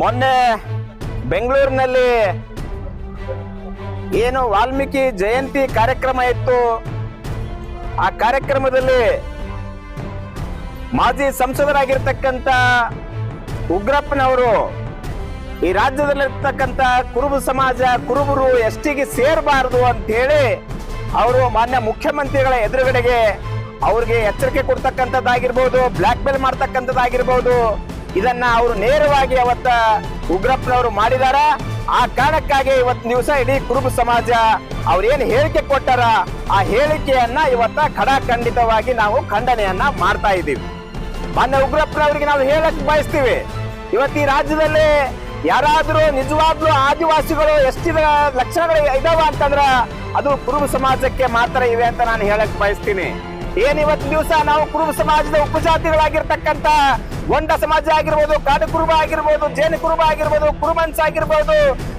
ಮೊನ್ನೆ ಬೆಂಗಳೂರಿನಲ್ಲಿ ಏನು ವಾಲ್ಮೀಕಿ ಜಯಂತಿ ಕಾರ್ಯಕ್ರಮ ಇತ್ತು. ಆ ಕಾರ್ಯಕ್ರಮದಲ್ಲಿ ಮಾಜಿ ಸಂಸದರಾಗಿರ್ತಕ್ಕಂಥ ಉಗ್ರಪ್ಪನವರು ಈ ರಾಜ್ಯದಲ್ಲಿರ್ತಕ್ಕಂಥ ಕುರುಬು ಸಮಾಜ, ಕುರುಬರು ಎಷ್ಟಿಗೆ ಸೇರಬಾರದು ಅಂತ ಹೇಳಿ ಅವರು ಮಾನ್ಯ ಮುಖ್ಯಮಂತ್ರಿಗಳ ಎದುರುಗಡೆಗೆ ಅವ್ರಿಗೆ ಎಚ್ಚರಿಕೆ ಕೊಡ್ತಕ್ಕಂಥದ್ದಾಗಿರ್ಬೋದು ಬ್ಲ್ಯಾಕ್ ಮೇಲ್ ಮಾಡ್ತಕ್ಕಂಥದ್ದಾಗಿರ್ಬೋದು. ಇದನ್ನ ಅವರು ನೇರವಾಗಿ ಅವತ್ತ ಉಗ್ರಪ್ಪನವರು ಮಾಡಿದಾರ. ಆ ಕಾರಣಕ್ಕಾಗಿ ಇವತ್ತು ದಿವಸ ಇಡೀ ಕುರುಬ ಸಮಾಜ ಅವ್ರೇನ್ ಹೇಳಿಕೆ ಕೊಟ್ಟಾರ, ಆ ಹೇಳಿಕೆಯನ್ನ ಇವತ್ತ ಖಡಾಖಂಡಿತವಾಗಿ ನಾವು ಖಂಡನೆಯನ್ನ ಮಾಡ್ತಾ ಇದ್ದೀವಿ. ಮಾನ್ಯ ಉಗ್ರಪ್ಪನವರಿಗೆ ನಾವು ಹೇಳಕ್ ಬಯಸ್ತೀವಿ. ಇವತ್ತು ಈ ರಾಜ್ಯದಲ್ಲಿ ಯಾರಾದರೂ ನಿಜವಾಗ್ಲೂ ಆದಿವಾಸಿಗಳು ಎಷ್ಟಿದ ಲಕ್ಷಣಗಳು ಇದಾವ ಅಂತಂದ್ರ ಅದು ಕುರುಬ ಸಮಾಜಕ್ಕೆ ಮಾತ್ರ ಇವೆ ಅಂತ ನಾನು ಹೇಳಕ್ ಬಯಸ್ತೀನಿ. ಏನ್ ಇವತ್ತು ದಿವಸ ನಾವು ಕುರುಬ ಸಮಾಜದ ಉಪಜಾತಿಗಳಾಗಿರ್ತಕ್ಕಂತ ಗೊಂಡ ಸಮಾಜ ಆಗಿರ್ಬೋದು, ಕಾಡು ಕುರುಬ ಆಗಿರ್ಬೋದು, ಜೇನು ಕುರುಬ ಆಗಿರ್ಬೋದು ಕುರುಮನ್ಸ್ ಆಗಿರ್ಬೋದು.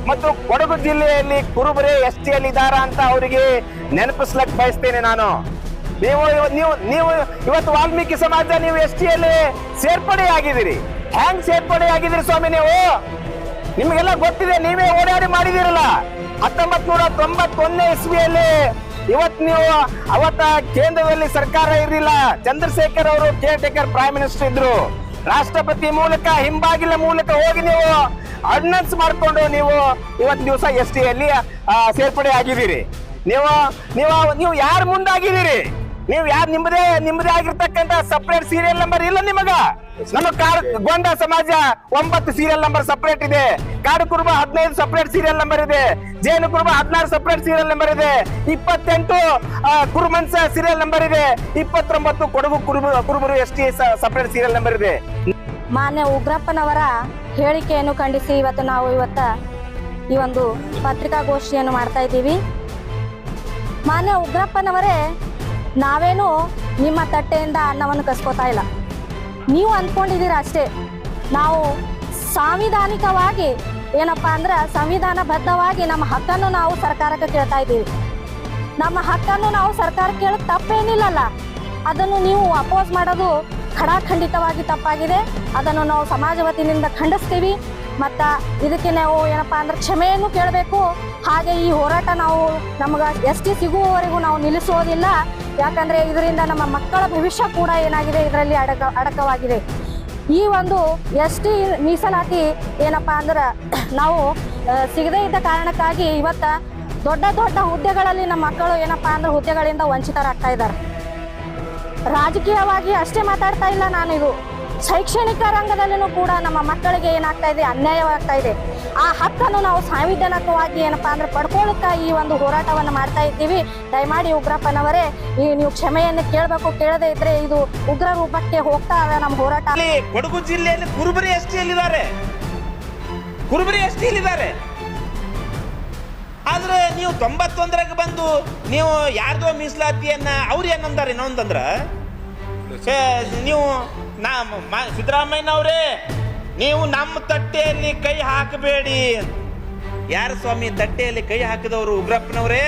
ಮತ್ತು ಕೊಡಗು ಜಿಲ್ಲೆಯಲ್ಲಿ ಕುರುಬರೇ ಎಷ್ಟಿಯಲ್ಲಿ ಇದಾರ ಅಂತ ಅವರಿಗೆ ನೆನಪಿಸ್ಲಕ್ ಬಯಸ್ತೇನೆ ನಾನು. ನೀವು ನೀವು ನೀವು ಇವತ್ತು ವಾಲ್ಮೀಕಿ ಸಮಾಜ, ನೀವು ಎಸ್ ಟಿಯಲ್ಲಿ ಸೇರ್ಪಡೆ ಆಗಿದ್ದೀರಿ. ಹ್ಯಾಂಗ್ ಸೇರ್ಪಡೆ ಆಗಿದ್ದೀರಿ ಸ್ವಾಮಿ ನೀವು? ನಿಮಗೆಲ್ಲ ಗೊತ್ತಿದೆ, ನೀವೇ ಓಡಾಡಿ ಮಾಡಿದಿರಲ್ಲ ಹತ್ತೊಂಬತ್ ನೂರ ತೊಂಬತ್ತೊಂದನೇ ಇಸ್ವಿಯಲ್ಲಿ ಇವತ್ ನೀವು ಅವತ್ತ ಕೇಂದ್ರದಲ್ಲಿ ಸರ್ಕಾರ ಇರಲಿಲ್ಲ. ಚಂದ್ರಶೇಖರ್ ಅವರು ಕೇರ್ ಟೇಕರ್ ಪ್ರೈಮ್ ಮಿನಿಸ್ಟರ್ ಇದ್ರು. ರಾಷ್ಟ್ರಪತಿ ಮೂಲಕ, ಹಿಂಬಾಗಿಲ ಮೂಲಕ ಹೋಗಿ ನೀವು ಆರ್ಡಿನೆನ್ಸ್ ಮಾಡಿಕೊಂಡು ನೀವು ಇವತ್ತು ದಿವಸ ಎಸ್ ಟಿಯಲ್ಲಿ ಸೇರ್ಪಡೆ ಆಗಿದ್ದೀರಿ ನೀವು ನೀವು ನೀವು ಯಾರು ಮುಂದಾಗಿದ್ದೀರಿ? ನೀವು ಯಾರು ನಿಮ್ಮದೇ ನಿಮ್ಮದೇ ಆಗಿರ್ತಕ್ಕಂತ ಸಪರೇಟ್ ಸೀರಿಯಲ್ ನಂಬರ್ ಇಲ್ಲ ನಿಮಗ? ನಮ್ಮ ಕಾಡು, ಗೊಂಡ ಸಮಾಜ ಒಂಬತ್ತು ಸೀರಿಯಲ್ ನಂಬರ್ ಸಪರೇಟ್ ಇದೆ. ಕಾಡು ಕುರುಬ ಹದಿನೈದು ಸಪರೇಟ್ ಸೀರಿಯಲ್ ನಂಬರ್ ಇದೆ. ಜೇನು ಕುರುಬ ಹದಿನಾರು ಸಪರೇಟ್ ಸೀರಿಯಲ್ ನಂಬರ್ ಇದೆ. ಇಪ್ಪತ್ತೆಂಟು ಕುರುಮನ್ಸ ಸೀರಿಯಲ್ ನಂಬರ್ ಇದೆ. ಇಪ್ಪತ್ತೊಂಬತ್ತು ಕೊಡಗು ಕುರುಬ, ಕುರುಬರು S T separate serial number ಇದೆ. ಮಾನ್ಯ ಉಗ್ರಪ್ಪನವರ ಹೇಳಿಕೆಯನ್ನು ಖಂಡಿಸಿ ಇವತ್ತು ನಾವು ಇವತ್ತ ಈ ಒಂದು ಪತ್ರಿಕಾಗೋಷ್ಠಿಯನ್ನು ಮಾಡ್ತಾ ಇದ್ದೀವಿ. ಮಾನ್ಯ ಉಗ್ರಪ್ಪನವರೇ ನಾವೇನು ನಿಮ್ಮ ತಟ್ಟೆಯಿಂದ ಅನ್ನವನ್ನು ಕಸ್ಕೋತಾ ಇಲ್ಲ. ನೀವು ಅಂದ್ಕೊಂಡಿದ್ದೀರ ಅಷ್ಟೇ. ನಾವು ಸಾಂವಿಧಾನಿಕವಾಗಿ ಏನಪ್ಪ ಅಂದ್ರೆ ಸಂವಿಧಾನಬದ್ಧವಾಗಿ ನಮ್ಮ ಹಕ್ಕನ್ನು ನಾವು ಸರ್ಕಾರಕ್ಕೆ ಕೇಳ್ತಾ ಇದ್ದೀವಿ. ನಮ್ಮ ಹಕ್ಕನ್ನು ನಾವು ಸರ್ಕಾರ ಕೇಳೋದು ತಪ್ಪೇನಿಲ್ಲಲ್ಲ. ಅದನ್ನು ನೀವು ಅಪೋಸ್ ಮಾಡೋದು ಖಡಾಖಂಡಿತವಾಗಿ ತಪ್ಪಾಗಿದೆ. ಅದನ್ನು ನಾವು ಸಮಾಜ ವತಿಯಿಂದ ಖಂಡಿಸ್ತೀವಿ. ಮತ್ತು ಇದಕ್ಕೆ ನಾವು ಏನಪ್ಪ ಅಂದ್ರೆ ಕ್ಷಮೆಯನ್ನು ಕೇಳಬೇಕು. ಹಾಗೆ ಈ ಹೋರಾಟ ನಾವು ನಮ್ಗೆ ಎಸ್ ಟಿ ಸಿಗುವವರೆಗೂ ನಾವು ನಿಲ್ಲಿಸೋದಿಲ್ಲ. ಯಾಕಂದರೆ ಇದರಿಂದ ನಮ್ಮ ಮಕ್ಕಳ ಭವಿಷ್ಯ ಕೂಡ ಏನಾಗಿದೆ? ಇದರಲ್ಲಿ ಅಡಕ, ಅಡಕವಾಗಿದೆ. ಈ ಒಂದು ಎಸ್ ಟಿ ಮೀಸಲಾತಿ ಏನಪ್ಪ ಅಂದ್ರೆ ನಾವು ಸಿಗದೇ ಇದ್ದ ಕಾರಣಕ್ಕಾಗಿ ಇವತ್ತ ದೊಡ್ಡ ದೊಡ್ಡ ಹುದ್ದೆಗಳಲ್ಲಿ ನಮ್ಮ ಮಕ್ಕಳು ಏನಪ್ಪ ಅಂದ್ರೆ ಹುದ್ದೆಗಳಿಂದ ವಂಚಿತರಾಗ್ತಾ ಇದ್ದಾರೆ. ರಾಜಕೀಯವಾಗಿ ಅಷ್ಟೇ ಮಾತಾಡ್ತಾ ಇಲ್ಲ ನಾನು ಇದು ಶೈಕ್ಷಣಿಕ ರಂಗದಲ್ಲೂ ಕೂಡ ನಮ್ಮ ಮಕ್ಕಳಿಗೆ ಏನಾಗ್ತಾ ಇದೆ, ಅನ್ಯಾಯವಾಗ್ತಾ ಇದೆ. ಆ ಹಕ್ಕನ್ನು ನಾವು ಸಾಂವಿಧಾನಿಕವಾಗಿ ಏನಪ್ಪಾ ಅಂದ್ರೆ ಪಡ್ಕೊಳ್ಳುತ್ತಾ ಈ ಒಂದು ಹೋರಾಟವನ್ನು ಮಾಡ್ತಾ ಇದ್ದೀವಿ. ದಯಮಾಡಿ ಉಗ್ರಪ್ಪನವರೇ, ಈ ನೀವು ಕ್ಷಮೆಯನ್ನು ಕೇಳಬೇಕು. ಕೇಳದೇ ಇದ್ರೆ ಇದು ಉಗ್ರ ರೂಪಕ್ಕೆ ಹೋಗ್ತಾ ಇದೆ ನಮ್ಮ ಹೋರಾಟ. ಕೊಡಗು ಜಿಲ್ಲೆಯಲ್ಲಿ ಕುರುಬರಿ ಎಸ್ ಟಿಯಲ್ಲಿದ್ದಾರೆ ಕುರುಬರಿ ಎಸ್ ಟಿಯಲ್ಲಿದ್ದಾರೆ ಆದ್ರೆ ನೀವು ತೊಂಬತ್ತೊಂದರಾಗ ಬಂದು ನೀವು ಯಾರ್ದೋ ಮೀಸಲಾತಿಯನ್ನ, ಅವ್ರು ಏನಂದಾರೆ, ಇನ್ನೊಂದಂದ್ರ? ನೀವು ನಮ್ಮ ಸಿದ್ದರಾಮಯ್ಯನವರೇ, ನೀವು ನಮ್ಮ ತಟ್ಟೆಯಲ್ಲಿ ಕೈ ಹಾಕಬೇಡಿ. ಯಾರು ಸ್ವಾಮಿ ತಟ್ಟೆಯಲ್ಲಿ ಕೈ ಹಾಕಿದವರು ಉಗ್ರಪ್ಪನವರೇ?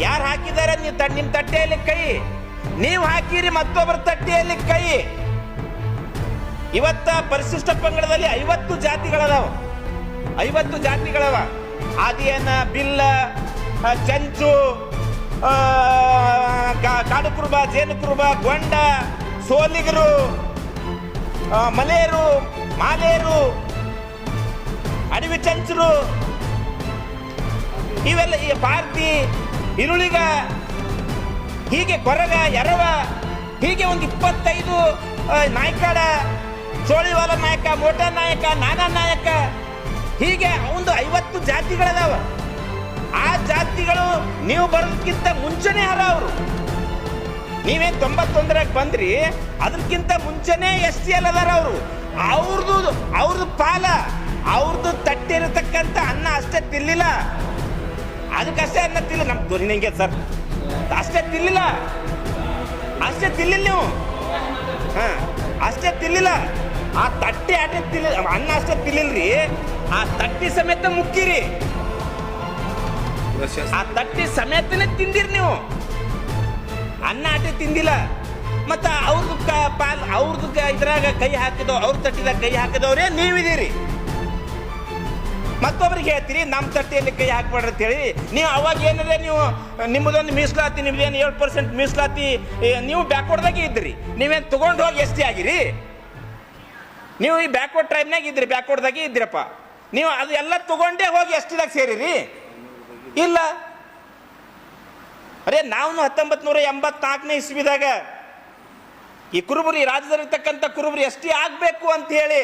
ಯಾರು ಹಾಕಿದ್ದಾರೆ ನೀವು ನಿಮ್ಮ ತಟ್ಟೆಯಲ್ಲಿ ಕೈ? ನೀವು ಹಾಕಿರಿ ಮತ್ತೊಬ್ಬರ ತಟ್ಟೆಯಲ್ಲಿ ಕೈ. ಇವತ್ತ ಪರಿಶಿಷ್ಟ ಪಂಗಡದಲ್ಲಿ ಐವತ್ತು ಜಾತಿಗಳದಾವ. ಐವತ್ತು ಜಾತಿಗಳವ. ಆದಿಯನ ಬಿಲ್ಲ ಚಂಚು ಕಾಡು ಕುರುಬ ಜೇನು ಕುರುಬ ಗೊಂಡ, ಸೋಲಿಗರು ಮಲೇರು, ಮಾಲೇರು, ಅಡವಿ ಚಂಚರು, ಇವೆಲ್ಲ ಈ ಪಾರ್ತಿ, ಇರುಳಿಗ, ಹೀಗೆ ಕೊರಗ, ಎರವ, ಹೀಗೆ ಒಂದು ಇಪ್ಪತ್ತೈದು ನಾಯ್ಕಾಡ ಚೋಳಿವಾಲ ನಾಯಕ, ಮೋಟಾ ನಾಯಕ ನಾನಾ ನಾಯಕ, ಹೀಗೆ ಒಂದು ಐವತ್ತು ಜಾತಿಗಳು ನೀವು ಬರೋದಕ್ಕಿಂತ ಮುಂಚೆನೆ ಹರ ಅವರು. ನೀವೇ ತೊಂಬತ್ತೊಂದರಾಗ ಬಂದ್ರಿ, ಅದಕ್ಕಿಂತ ಮುಂಚೆನೆ ಎಸ್ ಟಿ ಎಲ್ ಅದಾರ ಅವರು. ಅವ್ರದ್ದು ಅವ್ರದ್ದು ಪಾಲ ಅವ್ರದ್ದು ತಟ್ಟಿರತಕ್ಕಂಥ ಅನ್ನ ಅಷ್ಟೇ ತಿನ್ಲಿಲ್ಲ. ಅದಕ್ಕಷ್ಟೇ ಅನ್ನ ತಿಲ್ಲ ನಮ್ಮ ಧ್ವನಿ ನಿಂಗೆ ಸರ್. ಅಷ್ಟೇ ತಿನ್ನಲಿಲ್ಲ ಅಷ್ಟೇ ತಿನ್ನಲಿಲ್ಲ ನೀವು. ಹಾಂ, ಅಷ್ಟೇ ತಿಲ್ಲಿಲ್ಲ ಆ ತಟ್ಟೆ ಅಷ್ಟೇ ತಿನ್ನ ಅನ್ನ ಅಷ್ಟೇ ತಿನ್ಲಿಲ್ರಿ. ಆ ತಟ್ಟಿ ಸಮೇತ ಮುಕ್ಕಿರಿ. ಆ ತಟ್ಟಿ ಸಮೇತನೇ ತಿಂದಿರಿ ನೀವು. ಅನ್ನ ಆಟೆ ತಿಂದಿಲ್ಲ. ಮತ್ತು ಅವ್ರದ್ದು ಪಾಲ್ ಅವ್ರದ್ದು ಇದ್ರಾಗ ಕೈ ಹಾಕಿದೋ, ಅವ್ರ ತಟ್ಟಿದಾಗ ಕೈ ಹಾಕಿದವ್ರೇ ನೀವಿದ್ದೀರಿ. ಮತ್ತೊಬ್ರಿಗೆ ಹೇಳ್ತೀರಿ ನಮ್ಮ ತಟ್ಟೆಯಲ್ಲಿ ಕೈ ಹಾಕ್ಬೇಡ್ರಿ ಅಂತೇಳಿ ನೀವು ಅವಾಗ ಏನಿದೆ ನೀವು, ನಿಮ್ಮದೊಂದು ಮೀಸಲಾತಿ, ನಿಮ್ದೇನು ಏಳು ಪರ್ಸೆಂಟ್ ಮೀಸಲಾತಿ ನೀವು ಬ್ಯಾಕ್ವರ್ಡ್ದಾಗೆ ಇದ್ರಿ ನೀವೇನು ತೊಗೊಂಡು ಹೋಗಿ ಎಸ್ ಟಿ ಆಗಿರಿ? ನೀವು ಈ ಬ್ಯಾಕ್ವರ್ಡ್ ಟ್ರೈಬ್ನಾಗ ಇದ್ರಿ ಬ್ಯಾಕ್ವರ್ಡ್ದಾಗೆ ಇದ್ರಪ್ಪ ನೀವು ಅದು ಎಲ್ಲ ತಗೊಂಡೇ ಹೋಗಿ ಎಸ್ ಟಿದಾಗ ಸೇರಿರಿ. ಇಲ್ಲ. ಅರೇ ನಾವು ಹತ್ತೊಂಬತ್ತು ನೂರ ಎಂಬತ್ನಾಲ್ಕನೇ ಇಸ್ವಿದಾಗ ಈ ಕುರುಬರು, ಈ ರಾಜ್ಯದಲ್ಲಿರ್ತಕ್ಕಂಥ ಕುರುಬರು ಎಷ್ಟೇ ಆಗಬೇಕು ಅಂತ ಹೇಳಿ